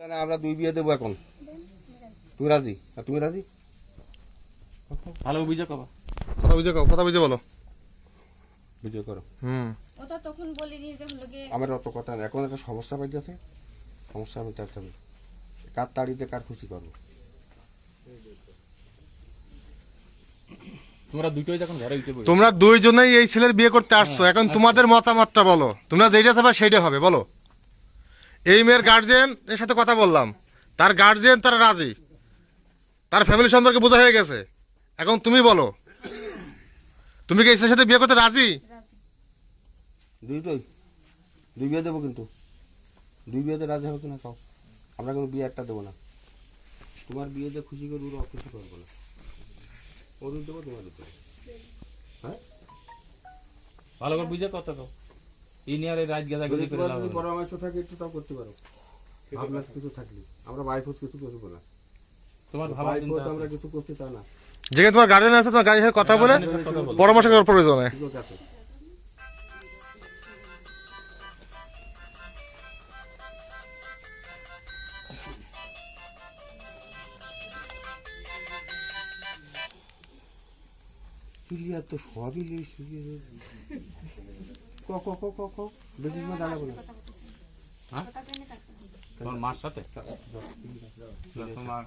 না আমরা দুই বিয়ে দেবো এখন। তুমি রাজি? আর তুমি রাজি? ভালো অভিযোগ হবে। কথা বুঝে কও, কথা বুঝে বলো। বিজয় করো। হুম। ওটা তখন বলিনি যে হলো আমার অত কথা নেই। এখন একটা সমস্যা পাইতেছে। সমস্যা আমি চাইতে হবে কার তাড়িতে কার খুশি করব তোমরা দুটোই যখন ঘরে উঠে তোমরা দুইজনেই এই ছেলের বিয়ে করতে আসছো। এখন তোমাদের মতামতটা বলো। তোমরা যেটা চাবা সেইটা হবে বলো। এই মেয়ের গার্জেন এর সাথে কথা বললাম। তার গার্জেন তারা রাজি। তার ফ্যামিলি সম্পর্কে বোঝা হয়ে গেছে। এখন তুমি বলো, তুমি কি এই সাথে বিয়ে করতে রাজি? দুইটাই দুই বিয়ে দেবো কিন্তু। দুই বিয়েতে রাজি হবে কিনা কাও আমরা কিন্তু বিয়ে একটা দেবো না। তোমার বিয়েতে খুশি করে ওরা খুশি করব না। ওর দেবো তোমার হ্যাঁ? ভালো করে বুঝে কথা তো এই নিয়ে আর এই রাত গেদা যদি গেদি করে লাভ। পরামর্শ থাকে একটু তাও করতে পারো। ভাবনা কিছু থাকলে। আমরা বাইক কিছু করব না। তোমার ভাবার বাইক চিন্তা আমরা কিছু করছি তা না। যেখানে তোমার গার্জিয়ান আছে তোমার গার্জিয়ানের সাথে কথা বলে। পরামর্শ করার প্রয়োজন। হয় ক্লিয়ার তো সবই ক ক ক ক ক বেশি সময় দাঁড়াবো না হ্যাঁ? তোমার মার সাথে তোমার